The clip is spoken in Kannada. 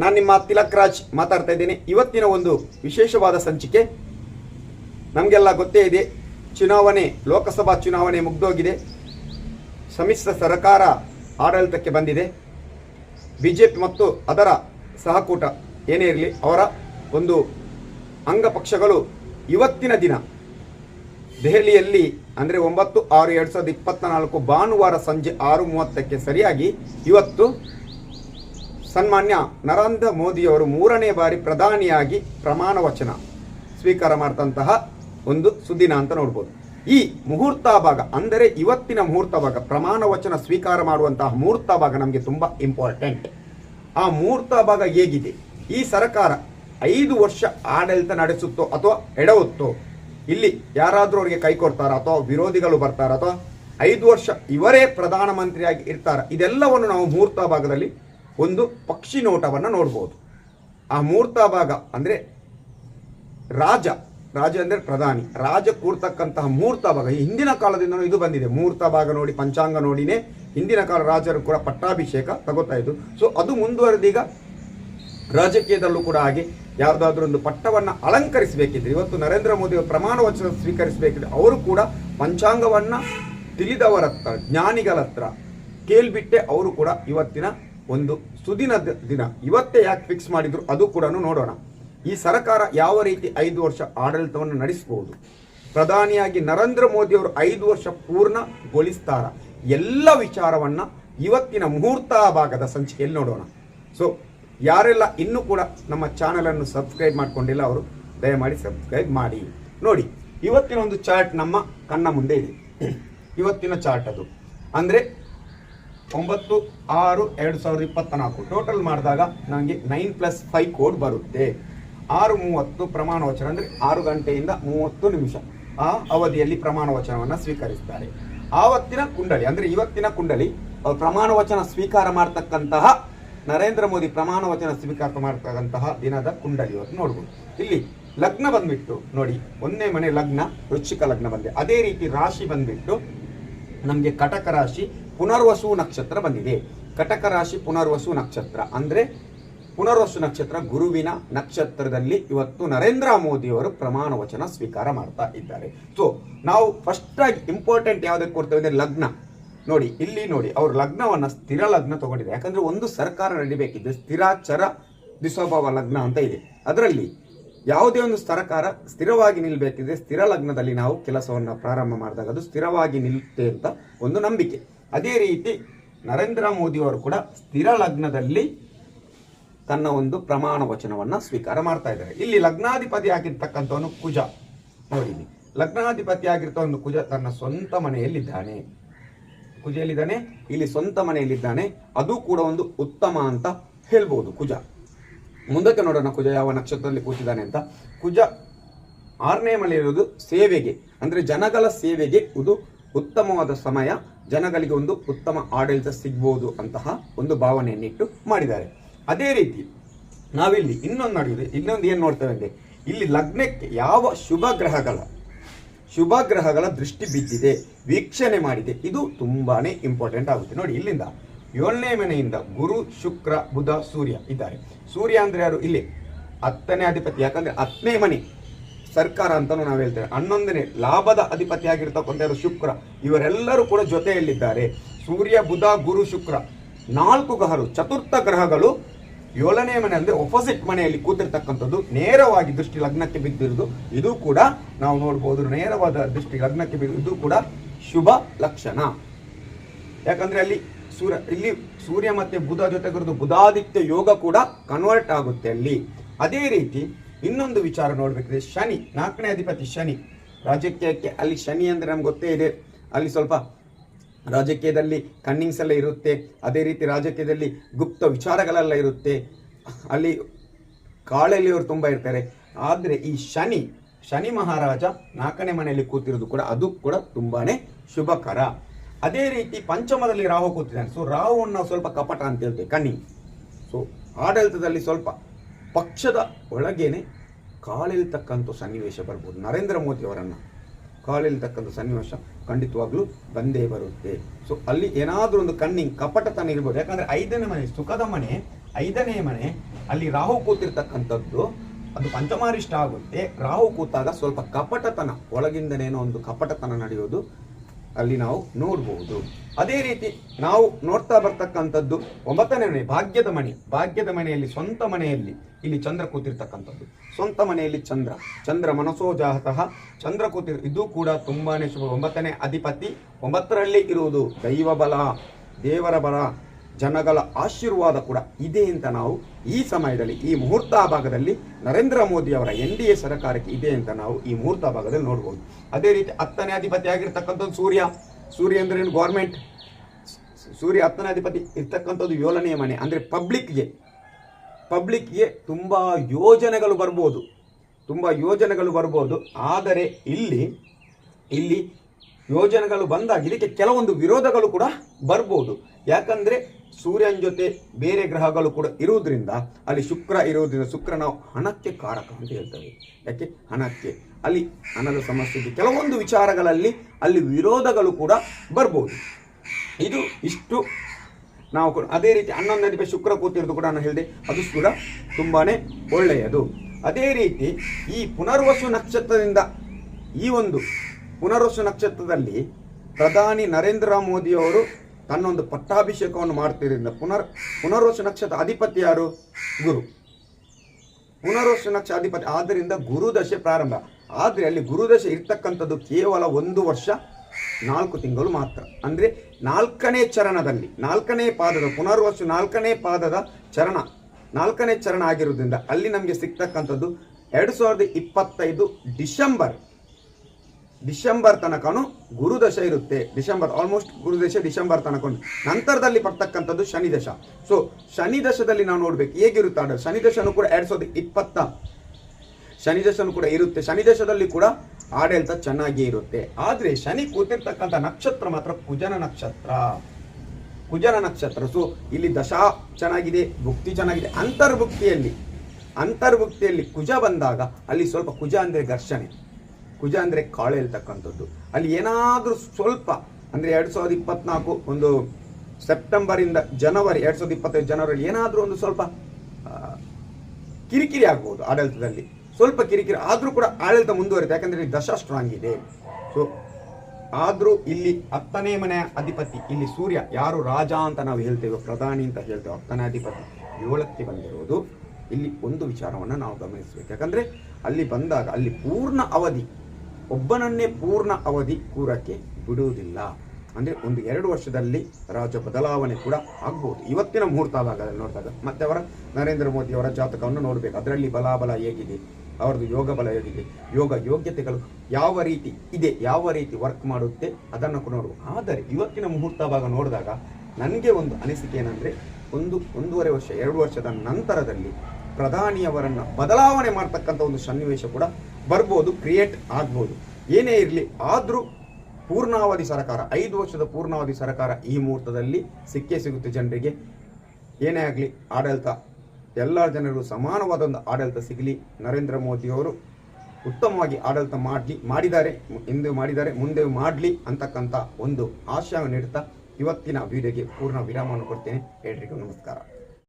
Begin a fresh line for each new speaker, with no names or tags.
ನಾನು ನಿಮ್ಮ ತಿಲಕ್ ರಾಜ್ ಮಾತಾಡ್ತಾ ಇದ್ದೇನೆ. ಇವತ್ತಿನ ಒಂದು ವಿಶೇಷವಾದ ಸಂಚಿಕೆ. ನಮಗೆಲ್ಲ ಗೊತ್ತೇ ಇದೆ, ಚುನಾವಣೆ, ಲೋಕಸಭಾ ಚುನಾವಣೆ ಮುಗ್ದೋಗಿದೆ. ಸಮ್ಮಿಶ್ರ ಸರ್ಕಾರ ಆಡಳಿತಕ್ಕೆ ಬಂದಿದೆ. ಬಿಜೆಪಿ ಮತ್ತು ಅದರ ಸಹಕೂಟ ಏನೇ ಇರಲಿ, ಅವರ ಒಂದು ಅಂಗಪಕ್ಷಗಳು ಇವತ್ತಿನ ದಿನ ದೆಹಲಿಯಲ್ಲಿ, ಅಂದರೆ ಒಂಬತ್ತು ಆರು ಎರಡು ಸಾವಿರದ ಇಪ್ಪತ್ತ ಭಾನುವಾರ ಸಂಜೆ ಆರು ಮೂವತ್ತಕ್ಕೆ ಸರಿಯಾಗಿ ಇವತ್ತು ಸನ್ಮಾನ್ಯ ನರೇಂದ್ರ ಮೋದಿಯವರು ಮೂರನೇ ಬಾರಿ ಪ್ರಧಾನಿಯಾಗಿ ಪ್ರಮಾಣ ವಚನ ಸ್ವೀಕಾರ ಮಾಡಿದಂತಹ ಒಂದು ಸುದ್ದಿನ ಅಂತ ನೋಡ್ಬೋದು. ಈ ಮುಹೂರ್ತ ಭಾಗ, ಅಂದರೆ ಇವತ್ತಿನ ಮುಹೂರ್ತ ಭಾಗ ಪ್ರಮಾಣ ವಚನ ಸ್ವೀಕಾರ ಮಾಡುವಂತಹ ಮುಹೂರ್ತ ಭಾಗ ನಮಗೆ ತುಂಬ ಇಂಪಾರ್ಟೆಂಟ್ ಆ ಮುಹೂರ್ತ ಭಾಗ ಹೇಗಿದೆ? ಈ ಸರ್ಕಾರ ಐದು ವರ್ಷ ಆಡಳಿತ ನಡೆಸುತ್ತೋ ಅಥವಾ ಎಡವುತ್ತೋ ಇಲ್ಲಿ ಯಾರಾದರೂ ಅವರಿಗೆ ಕೈ ಕೊಡ್ತಾರ ಅಥವಾ ವಿರೋಧಿಗಳು ಬರ್ತಾರ ಅಥವಾ ಐದು ವರ್ಷ ಇವರೇ ಪ್ರಧಾನಮಂತ್ರಿಯಾಗಿ ಇರ್ತಾರ, ಇದೆಲ್ಲವನ್ನು ನಾವು ಮುಹೂರ್ತ ಭಾಗದಲ್ಲಿ ಒಂದು ಪಕ್ಷಿ ನೋಟವನ್ನು ನೋಡ್ಬೋದು. ಆ ಮೂರ್ತ ಭಾಗ ಅಂದರೆ ರಾಜ ರಾಜ ಅಂದರೆ ಪ್ರಧಾನಿ. ರಾಜ ಕೂರ್ತಕ್ಕಂತಹ ಮೂರ್ತ ಭಾಗ. ಹಿಂದಿನ ಕಾಲದಿಂದಲೂ ಇದು ಬಂದಿದೆ. ಮೂರ್ತ ಭಾಗ ನೋಡಿ, ಪಂಚಾಂಗ ನೋಡಿನೇ ಹಿಂದಿನ ಕಾಲ ರಾಜರು ಕೂಡ ಪಟ್ಟಾಭಿಷೇಕ ತಗೋತಾ ಇದ್ದು ಸೊ ಅದು ಮುಂದುವರೆದೀಗ ರಾಜಕೀಯದಲ್ಲೂ ಕೂಡ ಹಾಗೆ ಯಾವುದಾದ್ರೂ ಒಂದು ಪಟ್ಟವನ್ನು ಅಲಂಕರಿಸಬೇಕಿದ್ರೆ, ಇವತ್ತು ನರೇಂದ್ರ ಮೋದಿ ಪ್ರಮಾಣ ವಚನ ಸ್ವೀಕರಿಸಬೇಕಿದ್ರೆ, ಅವರು ಕೂಡ ಪಂಚಾಂಗವನ್ನು ತಿಳಿದವರ ಹತ್ರ ಜ್ಞಾನಿಗಳ ಕೇಳ್ಬಿಟ್ಟೆ ಅವರು ಕೂಡ ಇವತ್ತಿನ ಒಂದು ಸುದಿನ ದಿನ. ಇವತ್ತೇ ಯಾಕೆ ಫಿಕ್ಸ್ ಮಾಡಿದ್ರು ಅದು ಕೂಡ ನೋಡೋಣ. ಈ ಸರ್ಕಾರ ಯಾವ ರೀತಿ ಐದು ವರ್ಷ ಆಡಳಿತವನ್ನು ನಡೆಸಬಹುದು ಪ್ರಧಾನಿಯಾಗಿ ನರೇಂದ್ರ ಮೋದಿ ಅವರು ಐದು ವರ್ಷ ಪೂರ್ಣಗೊಳಿಸ್ತಾರ ಎಲ್ಲ ವಿಚಾರವನ್ನ ಇವತ್ತಿನ ಮುಹೂರ್ತ ಭಾಗದ ಸಂಚಿಕೆಯಲ್ಲಿ ನೋಡೋಣ. ಸೊ ಯಾರೆಲ್ಲ ಇನ್ನೂ ಕೂಡ ನಮ್ಮ ಚಾನೆಲ್ ಅನ್ನು ಸಬ್ಸ್ಕ್ರೈಬ್ ಮಾಡಿಕೊಂಡಿಲ್ಲ ಅವರು, ದಯಮಾಡಿ ಸಬ್ಸ್ಕ್ರೈಬ್ ಮಾಡಿ. ನೋಡಿ, ಇವತ್ತಿನ ಒಂದು ಚಾರ್ಟ್ ನಮ್ಮ ಕಣ್ಣ ಮುಂದೆ ಇದೆ. ಇವತ್ತಿನ ಚಾರ್ಟ್ ಅದು. ಅಂದ್ರೆ ಒಂಬತ್ತು ಆರು ಎರಡು ಸಾವಿರದ ಇಪ್ಪತ್ತ ನಾಲ್ಕು ಟೋಟಲ್ ಮಾಡಿದಾಗ ನನಗೆ ನೈನ್ ಪ್ಲಸ್ ಫೈವ್ ಕೋಡ್ ಬರುತ್ತೆ. ಆರು ಮೂವತ್ತು ಪ್ರಮಾಣ ವಚನ ಅಂದರೆ ಆರು ಗಂಟೆಯಿಂದ ಮೂವತ್ತು ನಿಮಿಷ ಆ ಅವಧಿಯಲ್ಲಿ ಪ್ರಮಾಣ ವಚನವನ್ನು ಸ್ವೀಕರಿಸ್ತಾರೆ. ಆವತ್ತಿನ ಕುಂಡಲಿ ಅಂದರೆ ಇವತ್ತಿನ ಕುಂಡಲಿ ಪ್ರಮಾಣ ವಚನ ಸ್ವೀಕಾರ ಮಾಡ್ತಕ್ಕಂತಹ ನರೇಂದ್ರ ಮೋದಿ ಪ್ರಮಾಣ ವಚನ ಸ್ವೀಕಾರ ಮಾಡ್ತಕ್ಕಂತಹ ದಿನದ ಕುಂಡಲಿ ಇವತ್ತು ನೋಡ್ಬೋದು. ಇಲ್ಲಿ ಲಗ್ನ ಬಂದ್ಬಿಟ್ಟು ನೋಡಿ ಒಂದನೇ ಮನೆ ಲಗ್ನ, ವೃಶ್ಚಿಕ ಲಗ್ನ ಬಂದಿದೆ ಅದೇ ರೀತಿ ರಾಶಿ ಬಂದ್ಬಿಟ್ಟು ನಮಗೆ ಕಟಕ ರಾಶಿ ಪುನರ್ವಸು ನಕ್ಷತ್ರ ಬಂದಿದೆ. ಕಟಕ ರಾಶಿ ಪುನರ್ವಸು ನಕ್ಷತ್ರ ಅಂದ್ರೆ ಪುನರ್ವಸು ನಕ್ಷತ್ರ ಗುರುವಿನ ನಕ್ಷತ್ರದಲ್ಲಿ ಇವತ್ತು ನರೇಂದ್ರ ಮೋದಿ ಅವರು ಪ್ರಮಾಣ ವಚನ ಸ್ವೀಕಾರ ಮಾಡ್ತಾ ಇದ್ದಾರೆ. ಸೊ ನಾವು ಫಸ್ಟ್ ಆಗಿ ಇಂಪಾರ್ಟೆಂಟ್ ಯಾವುದಕ್ಕೆ ಕೊಡ್ತೇವೆ ಅಂದ್ರೆ ಲಗ್ನ. ನೋಡಿ, ಇಲ್ಲಿ ನೋಡಿ, ಅವ್ರ ಲಗ್ನವನ್ನ ಸ್ಥಿರ ಲಗ್ನ ತಗೊಂಡಿದೆ ಯಾಕಂದ್ರೆ ಒಂದು ಸರ್ಕಾರ ನಡಿಬೇಕಿದೆ ಸ್ಥಿರಾಚರ ದಿಸೋಭಾವ ಲಗ್ನ ಅಂತ ಇದೆ. ಅದರಲ್ಲಿ ಯಾವುದೇ ಒಂದು ಸರ್ಕಾರ ಸ್ಥಿರವಾಗಿ ನಿಲ್ಬೇಕಿದ್ರೆ ಸ್ಥಿರ ಲಗ್ನದಲ್ಲಿ ನಾವು ಕೆಲಸವನ್ನ ಪ್ರಾರಂಭ ಮಾಡಿದಾಗ ಅದು ಸ್ಥಿರವಾಗಿ ನಿಲ್ಲುತ್ತೆ ಅಂತ ಒಂದು ನಂಬಿಕೆ. ಅದೇ ರೀತಿ ನರೇಂದ್ರ ಮೋದಿಯವರು ಕೂಡ ಸ್ಥಿರ ಲಗ್ನದಲ್ಲಿ ತನ್ನ ಒಂದು ಪ್ರಮಾಣ ವಚನವನ್ನು ಸ್ವೀಕಾರ ಮಾಡ್ತಾ ಇದ್ದಾರೆ. ಇಲ್ಲಿ ಲಗ್ನಾಧಿಪತಿ ಆಗಿರ್ತಕ್ಕಂಥವನು ಕುಜ. ನೋಡಿದ್ದೀನಿ ಲಗ್ನಾಧಿಪತಿ ಆಗಿರ್ತವನು ಕುಜ ತನ್ನ ಸ್ವಂತ ಮನೆಯಲ್ಲಿದ್ದಾನೆ. ಕುಜ ಎಲ್ಲಿದ್ದಾನೆ? ಇಲ್ಲಿ ಸ್ವಂತ ಮನೆಯಲ್ಲಿದ್ದಾನೆ. ಅದು ಕೂಡ ಒಂದು ಉತ್ತಮ ಅಂತ ಹೇಳ್ಬೋದು ಕುಜ. ಮುಂದಕ್ಕೆ ನೋಡೋಣ ಕುಜ ಯಾವ ನಕ್ಷತ್ರದಲ್ಲಿ ಕೂತಿದ್ದಾನೆ ಅಂತ. ಕುಜ ಆರನೇ ಮನೆಯಲ್ಲಿರೋದು ಸೇವೆಗೆ. ಅಂದರೆ ಜನಗಳ ಸೇವೆಗೆ ಇದು ಉತ್ತಮವಾದ ಸಮಯ. ಜನಗಳಿಗೆ ಒಂದು ಉತ್ತಮ ಆಡಳಿತ ಸಿಗ್ಬೋದು ಅಂತಹ ಒಂದು ಭಾವನೆಯನ್ನಿಟ್ಟು ಮಾಡಿದ್ದಾರೆ. ಅದೇ ರೀತಿ ನಾವಿಲ್ಲಿ ಇನ್ನೊಂದು ನಡೆಯುವುದು, ಇನ್ನೊಂದು ಏನು ನೋಡ್ತೇವೆ ಅಂದರೆ, ಇಲ್ಲಿ ಲಗ್ನಕ್ಕೆ ಯಾವ ಶುಭ ಗ್ರಹಗಳ ಶುಭ ಗ್ರಹಗಳ ದೃಷ್ಟಿ ಬಿದ್ದಿದೆ, ವೀಕ್ಷಣೆ ಮಾಡಿದೆ, ಇದು ತುಂಬಾ ಇಂಪಾರ್ಟೆಂಟ್ ಆಗುತ್ತೆ. ನೋಡಿ, ಇಲ್ಲಿಂದ ಏಳನೇ ಮನೆಯಿಂದ ಗುರು, ಶುಕ್ರ, ಬುಧ, ಸೂರ್ಯ ಇದ್ದಾರೆ. ಸೂರ್ಯ ಅಂದರೆ ಯಾರು? ಇಲ್ಲಿ ಹತ್ತನೇ ಅಧಿಪತಿ. ಯಾಕಂದರೆ ಹತ್ತನೇ ಮನೆ ಸರ್ಕಾರ ಅಂತಲೂ ನಾವು ಹೇಳ್ತೇವೆ. ಹನ್ನೊಂದನೇ ಲಾಭದ ಅಧಿಪತಿ ಆಗಿರ್ತಕ್ಕಂಥ ಶುಕ್ರ. ಇವರೆಲ್ಲರೂ ಕೂಡ ಜೊತೆಯಲ್ಲಿದ್ದಾರೆ. ಸೂರ್ಯ, ಬುಧ, ಗುರು, ಶುಕ್ರ. ನಾಲ್ಕು ಗ್ರಹರು ಚತುರ್ಥ ಗ್ರಹಗಳು ಏಳನೇ ಮನೆ ಅಂದರೆ ಒಪೋಸಿಟ್ ಮನೆಯಲ್ಲಿ ಕೂತಿರ್ತಕ್ಕಂಥದ್ದು. ನೇರವಾಗಿ ದೃಷ್ಟಿ ಲಗ್ನಕ್ಕೆ ಬಿದ್ದಿರುವುದು. ಇದು ಕೂಡ ನಾವು ನೋಡ್ಬೋದು ನೇರವಾದ ದೃಷ್ಟಿ ಲಗ್ನಕ್ಕೆ ಬಿದ್ದು ಇದು ಕೂಡ ಶುಭ ಲಕ್ಷಣ. ಯಾಕಂದ್ರೆ ಅಲ್ಲಿ ಸೂರ್ಯ, ಇಲ್ಲಿ ಸೂರ್ಯ ಮತ್ತೆ ಬುಧ ಜೊತೆಗಿರೋದು ಬುಧಾದಿತ್ಯ ಯೋಗ ಕೂಡ ಕನ್ವರ್ಟ್ ಆಗುತ್ತೆ ಅಲ್ಲಿ. ಅದೇ ರೀತಿ ಇನ್ನೊಂದು ವಿಚಾರ ನೋಡಬೇಕಿದೆ. ಶನಿ, ನಾಲ್ಕನೇ ಅಧಿಪತಿ ಶನಿ. ರಾಜಕೀಯಕ್ಕೆ ಅಲ್ಲಿ ಶನಿ ಅಂದರೆ ನಮ್ಗೆ ಗೊತ್ತೇ ಇದೆ. ಅಲ್ಲಿ ಸ್ವಲ್ಪ ರಾಜಕೀಯದಲ್ಲಿ ಕನ್ನಿಂಗ್ಸ್ ಎಲ್ಲ ಇರುತ್ತೆ. ಅದೇ ರೀತಿ ರಾಜಕೀಯದಲ್ಲಿ ಗುಪ್ತ ವಿಚಾರಗಳೆಲ್ಲ ಇರುತ್ತೆ. ಅಲ್ಲಿ ಕಾಳೆಲ್ಲಿಯವರು ತುಂಬ ಇರ್ತಾರೆ. ಆದರೆ ಈ ಶನಿ ಶನಿ ಮಹಾರಾಜ ನಾಲ್ಕನೇ ಮನೆಯಲ್ಲಿ ಕೂತಿರೋದು ಕೂಡ ಅದು ಕೂಡ ತುಂಬಾ ಶುಭಕರ. ಅದೇ ರೀತಿ ಪಂಚಮದಲ್ಲಿ ರಾಹು ಕೂತಿದ್ದಾನೆ. ಸೊ ರಾಹುವನ್ನು ಸ್ವಲ್ಪ ಕಪಟ ಅಂತ ಹೇಳ್ತೇವೆ ಕನ್ನಿಂಗ್ ಸೊ ಆಡಳಿತದಲ್ಲಿ ಸ್ವಲ್ಪ ಪಕ್ಷದ ಒಳಗೇನೆ ಕಾಲಿಲ್ತಕ್ಕಂಥ ಸನ್ನಿವೇಶ ಬರ್ಬೋದು. ನರೇಂದ್ರ ಮೋದಿ ಅವರನ್ನು ಕಾಲಿಲ್ತಕ್ಕಂಥ ಸನ್ನಿವೇಶ ಖಂಡಿತವಾಗ್ಲೂ ಬಂದೇ ಬರುತ್ತೆ. ಸೊ ಅಲ್ಲಿ ಏನಾದರೂ ಒಂದು ಕಣ್ಣಿಂಗ್ ಕಪಟತನ ಇರ್ಬೋದು. ಯಾಕಂದ್ರೆ ಐದನೇ ಮನೆ, ಸುಖದ ಮನೆ, ಐದನೇ ಮನೆ, ಅಲ್ಲಿ ರಾಹು ಕೂತಿರ್ತಕ್ಕಂಥದ್ದು, ಅದು ಪಂಚಮಾರಿಷ್ಟ ಆಗುತ್ತೆ. ರಾಹು ಕೂತಾಗ ಸ್ವಲ್ಪ ಕಪಟತನ, ಒಳಗಿಂದನೇನೋ ಒಂದು ಕಪಟತನ ನಡೆಯೋದು ಅಲ್ಲಿ ನಾವು ನೋಡಬಹುದು ಅದೇ ರೀತಿ ನಾವು ನೋಡ್ತಾ ಬರ್ತಕ್ಕಂಥದ್ದು ಒಂಬತ್ತನೇ ಮನೆ, ಭಾಗ್ಯದ ಮನೆ. ಭಾಗ್ಯದ ಮನೆಯಲ್ಲಿ ಸ್ವಂತ ಮನೆಯಲ್ಲಿ ಇಲ್ಲಿ ಚಂದ್ರ ಕೂತಿರ್ತಕ್ಕಂಥದ್ದು. ಸ್ವಂತ ಮನೆಯಲ್ಲಿ ಚಂದ್ರ. ಚಂದ್ರ ಮನಸೋಜಾತಃ ಚಂದ್ರ ಕೂತಿರ್ ಇದು ಕೂಡ ತುಂಬಾನೇ ಶುಭ. ಒಂಬತ್ತನೇ ಅಧಿಪತಿ, ಒಂಬತ್ತರಲ್ಲಿ ಇರುವುದು ದೈವ ಬಲ ದೇವರ ಬಲ. ಜನಗಳ ಆಶೀರ್ವಾದ ಕೂಡ ಇದೆ ಅಂತ ನಾವು ಈ ಸಮಯದಲ್ಲಿ, ಈ ಮುಹೂರ್ತ ಭಾಗದಲ್ಲಿ ನರೇಂದ್ರ ಮೋದಿ ಅವರ ಎನ್ ಡಿ ಎ ಸರ್ಕಾರಕ್ಕೆ ಇದೆ ಅಂತ ನಾವು ಈ ಮುಹೂರ್ತ ಭಾಗದಲ್ಲಿ ನೋಡ್ಬೋದು. ಅದೇ ರೀತಿ ಹತ್ತನೇ ಅಧಿಪತಿ ಆಗಿರ್ತಕ್ಕಂಥದ್ದು ಸೂರ್ಯ. ಸೂರ್ಯ ಅಂದ್ರೆ ಗೌರ್ಮೆಂಟ್ ಸೂರ್ಯ ಹತ್ತನೇ ಅಧಿಪತಿ ಇರ್ತಕ್ಕಂಥದ್ದು ಏಳನೇ ಮನೆ, ಅಂದರೆ ಪಬ್ಲಿಕ್ಗೆ ಪಬ್ಲಿಕ್ಗೆ ತುಂಬ ಯೋಜನೆಗಳು ಬರ್ಬೋದು. ತುಂಬ ಯೋಜನೆಗಳು ಬರ್ಬೋದು. ಆದರೆ ಇಲ್ಲಿ ಇಲ್ಲಿ ಯೋಜನೆಗಳು ಬಂದಾಗ ಇದಕ್ಕೆ ಕೆಲವೊಂದು ವಿರೋಧಗಳು ಕೂಡ ಬರ್ಬೋದು. ಯಾಕಂದ್ರೆ ಸೂರ್ಯನ ಜೊತೆ ಬೇರೆ ಗ್ರಹಗಳು ಕೂಡ ಇರುವುದರಿಂದ ಅಲ್ಲಿ ಶುಕ್ರ ಇರುವುದರಿಂದ ಶುಕ್ರ ನಾವು ಹಣಕ್ಕೆ ಕಾರಕ ಅಂತ ಹೇಳ್ತೇವೆ. ಯಾಕೆ? ಹಣಕ್ಕೆ. ಅಲ್ಲಿ ಹಣದ ಸಮಸ್ಯೆಗೆ ಕೆಲವೊಂದು ವಿಚಾರಗಳಲ್ಲಿ ಅಲ್ಲಿ ವಿರೋಧಗಳು ಕೂಡ ಬರ್ಬೋದು. ಇದು ಇಷ್ಟು ನಾವು ಕೂಡ ಅದೇ ರೀತಿ ಹನ್ನೊಂದನೇ ಶುಕ್ರ ಕೂತಿರೋದು ಕೂಡ ನಾನು ಹೇಳಿದೆ, ಅದು ಕೂಡ ತುಂಬಾ ಒಳ್ಳೆಯದು. ಅದೇ ರೀತಿ ಈ ಪುನರ್ವಸು ನಕ್ಷತ್ರದಿಂದ ಈ ಒಂದು ಪುನರ್ವಸು ನಕ್ಷತ್ರದಲ್ಲಿ ಪ್ರಧಾನಿ ನರೇಂದ್ರ ಮೋದಿ ಅವರು ತನ್ನೊಂದು ಪಟ್ಟಾಭಿಷೇಕವನ್ನು ಮಾಡ್ತಿರೋದ್ರಿಂದ ಪುನರ್ ಪುನರ್ವಶ ನಕ್ಷತ್ರ ಅಧಿಪತಿ ಯಾರು? ಗುರು. ಪುನರ್ವಶ ನಕ್ಷ ಅಧಿಪತಿ. ಆದ್ದರಿಂದ ಗುರುದಶೆ ಪ್ರಾರಂಭ. ಆದರೆ ಅಲ್ಲಿ ಗುರುದಶೆ ಇರ್ತಕ್ಕಂಥದ್ದು ಕೇವಲ ಒಂದು ವರ್ಷ, ನಾಲ್ಕು ತಿಂಗಳು ಮಾತ್ರ. ಅಂದರೆ ನಾಲ್ಕನೇ ಚರಣದಲ್ಲಿ, ನಾಲ್ಕನೇ ಪಾದದ, ಪುನರ್ವಸು ನಾಲ್ಕನೇ ಪಾದದ ಚರಣ, ನಾಲ್ಕನೇ ಚರಣ ಆಗಿರೋದ್ರಿಂದ ಅಲ್ಲಿ ನಮಗೆ ಸಿಗ್ತಕ್ಕಂಥದ್ದು ಎರಡು ಸಾವಿರದ ಇಪ್ಪತ್ತೈದು ಡಿಸೆಂಬರ್. ಡಿಸೆಂಬರ್ ತನಕನು ಗುರುದಶ ಇರುತ್ತೆ. ಡಿಸೆಂಬರ್ ಆಲ್ಮೋಸ್ಟ್ ಗುರುದಶ ಡಿಸೆಂಬರ್ ತನಕ ನಂತರದಲ್ಲಿ ಬರ್ತಕ್ಕಂಥದ್ದು ಶನಿ ದಶ ಸೊ ಶನಿ ದಶದಲ್ಲಿ ನಾವು ನೋಡ್ಬೇಕು, ಹೇಗಿರುತ್ತೆ ಶನಿ ದಶನು ಕೂಡ ಎರಡ್ ಸಾವಿರದ ಇಪ್ಪತ್ತ. ಶನಿ ದಶನು ಕೂಡ ಇರುತ್ತೆ. ಶನಿದಶದಲ್ಲಿ ಕೂಡ ಆಡಳಿತ ಚೆನ್ನಾಗಿ ಇರುತ್ತೆ. ಆದ್ರೆ ಶನಿ ಕೂತಿರ್ತಕ್ಕಂಥ ನಕ್ಷತ್ರ ಮಾತ್ರ ಕುಜನ ನಕ್ಷತ್ರ. ಕುಜನ ನಕ್ಷತ್ರ. ಸೊ ಇಲ್ಲಿ ದಶಾ ಚೆನ್ನಾಗಿದೆ, ಭುಕ್ತಿ ಚೆನ್ನಾಗಿದೆ. ಅಂತರ್ಭುಕ್ತಿಯಲ್ಲಿ ಅಂತರ್ಭುಕ್ತಿಯಲ್ಲಿ ಕುಜ ಬಂದಾಗ ಅಲ್ಲಿ ಸ್ವಲ್ಪ ಕುಜ ಅಂದರೆ ಘರ್ಷಣೆ. ಕುಜ ಅಂದರೆ ಕಾಳು ಹೇಳ್ತಕ್ಕಂಥದ್ದು ಅಲ್ಲಿ ಏನಾದರೂ ಸ್ವಲ್ಪ, ಅಂದ್ರೆ ಎರಡ್ ಸಾವಿರದ ಇಪ್ಪತ್ನಾಲ್ಕು ಒಂದು ಸೆಪ್ಟೆಂಬರ್ ಇಂದ ಜನವರಿ, ಎರಡ್ ಸಾವಿರದ ಇಪ್ಪತ್ತೈದು ಜನವರಿ ಏನಾದರೂ ಒಂದು ಸ್ವಲ್ಪ ಕಿರಿಕಿರಿ ಆಗ್ಬೋದು ಆಡಳಿತದಲ್ಲಿ. ಸ್ವಲ್ಪ ಕಿರಿಕಿರಿ, ಆದ್ರೂ ಕೂಡ ಆಡಳಿತ ಮುಂದುವರಿದೆ ಯಾಕಂದ್ರೆ ದಶ ಸ್ಟ್ರಾಂಗ್ ಇದೆ. ಸೊ ಆದ್ರೂ ಇಲ್ಲಿ ಹತ್ತನೇ ಮನೆಯ ಅಧಿಪತಿ, ಇಲ್ಲಿ ಸೂರ್ಯ, ಯಾರು ರಾಜ ಅಂತ ನಾವು ಹೇಳ್ತೇವೆ, ಪ್ರಧಾನಿ ಅಂತ ಹೇಳ್ತೇವೆ, ಹತ್ತನೇ ಅಧಿಪತಿ, ಏಳಕ್ಕೆ ಬಂದಿರುವುದು ಇಲ್ಲಿ ಒಂದು ವಿಚಾರವನ್ನು ನಾವು ಗಮನಿಸಬೇಕು. ಯಾಕಂದ್ರೆ ಅಲ್ಲಿ ಬಂದಾಗ, ಅಲ್ಲಿ ಪೂರ್ಣ ಅವಧಿ ಒಬ್ಬನನ್ನೇ ಪೂರ್ಣ ಅವಧಿ ಕೂರಕ್ಕೆ ಬಿಡುವುದಿಲ್ಲ. ಅಂದರೆ ಒಂದು ಎರಡು ವರ್ಷದಲ್ಲಿ ರಾಜ್ಯ ಬದಲಾವಣೆ ಕೂಡ ಆಗ್ಬೋದು. ಇವತ್ತಿನ ಮುಹೂರ್ತ ನೋಡಿದಾಗ ಮತ್ತೆ ಅವರ ನರೇಂದ್ರ ಮೋದಿಯವರ ಜಾತಕವನ್ನು ನೋಡಬೇಕು. ಅದರಲ್ಲಿ ಬಲಾಬಲ ಹೇಗಿದೆ, ಅವರದ್ದು ಯೋಗ ಬಲ ಹೇಗಿದೆ, ಯೋಗ ಯೋಗ್ಯತೆಗಳು ಯಾವ ರೀತಿ ಇದೆ, ಯಾವ ರೀತಿ ವರ್ಕ್ ಮಾಡುತ್ತೆ ಅದನ್ನು ಕೂಡ ನೋಡುವ ಆದರೆ ಇವತ್ತಿನ ಮುಹೂರ್ತ ಭಾಗ ನೋಡಿದಾಗ ನನಗೆ ಒಂದು ಅನಿಸಿಕೆ ಏನಂದರೆ, ಒಂದು ಒಂದೂವರೆ ವರ್ಷ, ಎರಡು ವರ್ಷದ ನಂತರದಲ್ಲಿ ಪ್ರಧಾನಿಯವರನ್ನು ಬದಲಾವಣೆ ಮಾಡ್ತಕ್ಕಂಥ ಒಂದು ಸನ್ನಿವೇಶ ಕೂಡ ಬರ್ಬೋದು ಕ್ರಿಯೇಟ್ ಆಗ್ಬೋದು. ಏನೇ ಇರಲಿ, ಆದರೂ ಪೂರ್ಣಾವಧಿ ಸರ್ಕಾರ, ಐದು ವರ್ಷದ ಪೂರ್ಣಾವಧಿ ಸರ್ಕಾರ ಈ ಮುಹೂರ್ತದಲ್ಲಿ ಸಿಕ್ಕೇ ಸಿಗುತ್ತೆ ಜನರಿಗೆ. ಏನೇ ಆಗಲಿ, ಆಡಳಿತ, ಎಲ್ಲ ಜನರು ಸಮಾನವಾದ ಒಂದು ಆಡಳಿತ ಸಿಗಲಿ. ನರೇಂದ್ರ ಮೋದಿಯವರು ಉತ್ತಮವಾಗಿ ಆಡಳಿತ ಮಾಡಲಿ, ಮಾಡಿದ್ದಾರೆ, ಹಿಂದೆ ಮಾಡಿದ್ದಾರೆ, ಮುಂದೆ ಮಾಡಲಿ ಅಂತಕ್ಕಂಥ ಒಂದು ಆಶಯ ನೀಡುತ್ತಾ ಇವತ್ತಿನ ವಿಡಿಯೋಗೆ ಪೂರ್ಣ ವಿರಾಮವನ್ನು ಕೊಡ್ತೇನೆ. ಎಲ್ರಿಗೂ ನಮಸ್ಕಾರ.